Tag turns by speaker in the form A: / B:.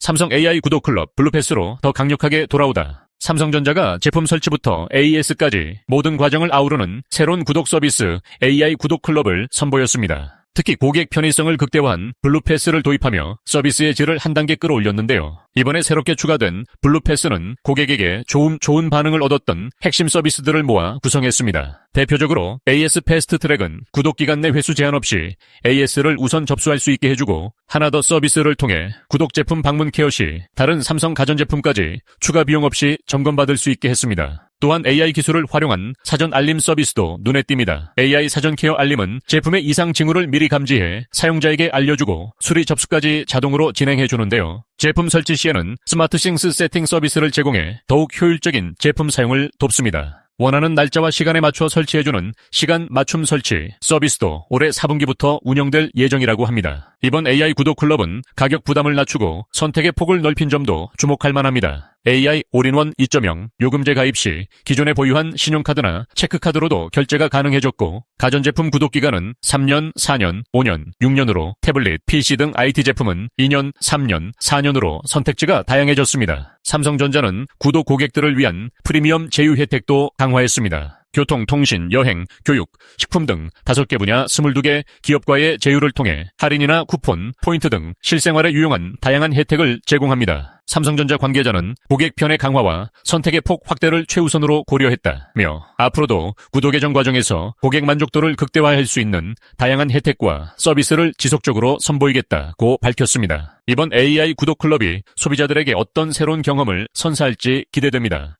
A: 삼성 AI 구독 클럽 블루패스로 더 강력하게 돌아오다. 삼성전자가 제품 설치부터 AS까지 모든 과정을 아우르는 새로운 구독 서비스 AI 구독 클럽을 선보였습니다. 특히 고객 편의성을 극대화한 블루패스를 도입하며 서비스의 질을 한 단계 끌어올렸는데요. 이번에 새롭게 추가된 블루패스는 고객에게 좋은, 좋은 반응을 얻었던 핵심 서비스들을 모아 구성했습니다. 대표적으로 AS 패스트 트랙은 구독 기간 내 회수 제한 없이 AS를 우선 접수할 수 있게 해주고 하나 더 서비스를 통해 구독 제품 방문 케어 시 다른 삼성 가전제품까지 추가 비용 없이 점검받을 수 있게 했습니다. 또한 AI 기술을 활용한 사전 알림 서비스도 눈에 띕니다. AI 사전 케어 알림은 제품의 이상 징후를 미리 감지해 사용자에게 알려주고 수리 접수까지 자동으로 진행해 주는데요. 제품 설치 시에는 스마트 싱스 세팅 서비스를 제공해 더욱 효율적인 제품 사용을 돕습니다. 원하는 날짜와 시간에 맞춰 설치해주는 시간 맞춤 설치 서비스도 올해 4분기부터 운영될 예정이라고 합니다. 이번 AI 구독 클럽은 가격 부담을 낮추고 선택의 폭을 넓힌 점도 주목할 만합니다. AI 올인원 2.0 요금제 가입 시 기존에 보유한 신용카드나 체크카드로도 결제가 가능해졌고 가전제품 구독 기간은 3년, 4년, 5년, 6년으로 태블릿, PC 등 IT 제품은 2년, 3년, 4년으로 선택지가 다양해졌습니다. 삼성전자는 구독 고객들을 위한 프리미엄 제휴 혜택도 강화했습니다. 교통, 통신, 여행, 교육, 식품 등 5개 분야 22개 기업과의 제휴를 통해 할인이나 쿠폰, 포인트 등 실생활에 유용한 다양한 혜택을 제공합니다. 삼성전자 관계자는 고객 편의 강화와 선택의 폭 확대를 최우선으로 고려했다며 앞으로도 구독 예정 과정에서 고객 만족도를 극대화할 수 있는 다양한 혜택과 서비스를 지속적으로 선보이겠다고 밝혔습니다. 이번 AI 구독 클럽이 소비자들에게 어떤 새로운 경험을 선사할지 기대됩니다.